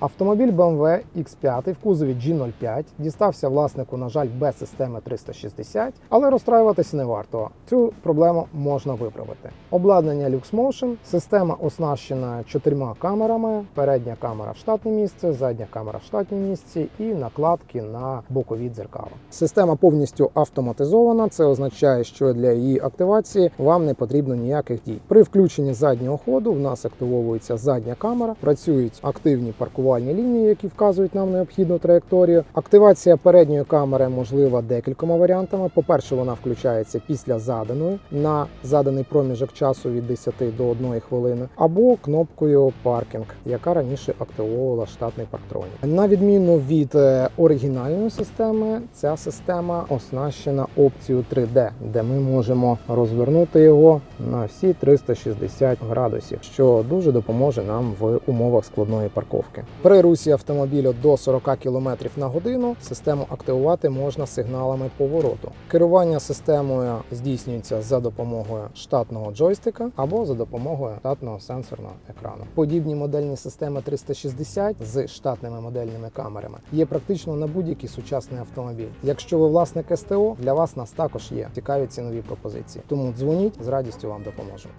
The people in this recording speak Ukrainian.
Автомобіль BMW X5 в кузові G05 дістався власнику, на жаль, без системи 360, але розстраюватися не варто. Цю проблему можна виправити. Обладнання LuxMotion, система оснащена чотирма камерами: передня камера в штатне місце, задня камера в штатній місці і накладки на бокові дзеркала. Система повністю автоматизована. Це означає, що для її активації вам не потрібно ніяких дій. При включенні заднього ходу в нас активовується задня камера, працюють активні паркувальні лінії, які вказують нам необхідну траєкторію. Активація передньої камери можлива декількома варіантами. По-перше, вона включається після заданої на заданий проміжок часу від 10 до 1 хвилини, або кнопкою паркінг, яка раніше активовувала штатний парктронік. На відміну від е, оригінальної системи, ця система оснащена опцією 3D, де ми можемо розвернути його на всі 360 градусів, що дуже допоможе нам в умовах складної парковки. При русі автомобіля до 40 км на годину систему активувати можна сигналами повороту. Керування системою здійснюється за допомогою штатного джойстика або за допомогою штатного сенсорного екрану. Подібні модельні системи 360 з штатними модельними камерами є практично на будь-який сучасний автомобіль. Якщо ви власник СТО, для вас нас також є цікаві цінові пропозиції. Тому дзвоніть з радістю вам допоможемо.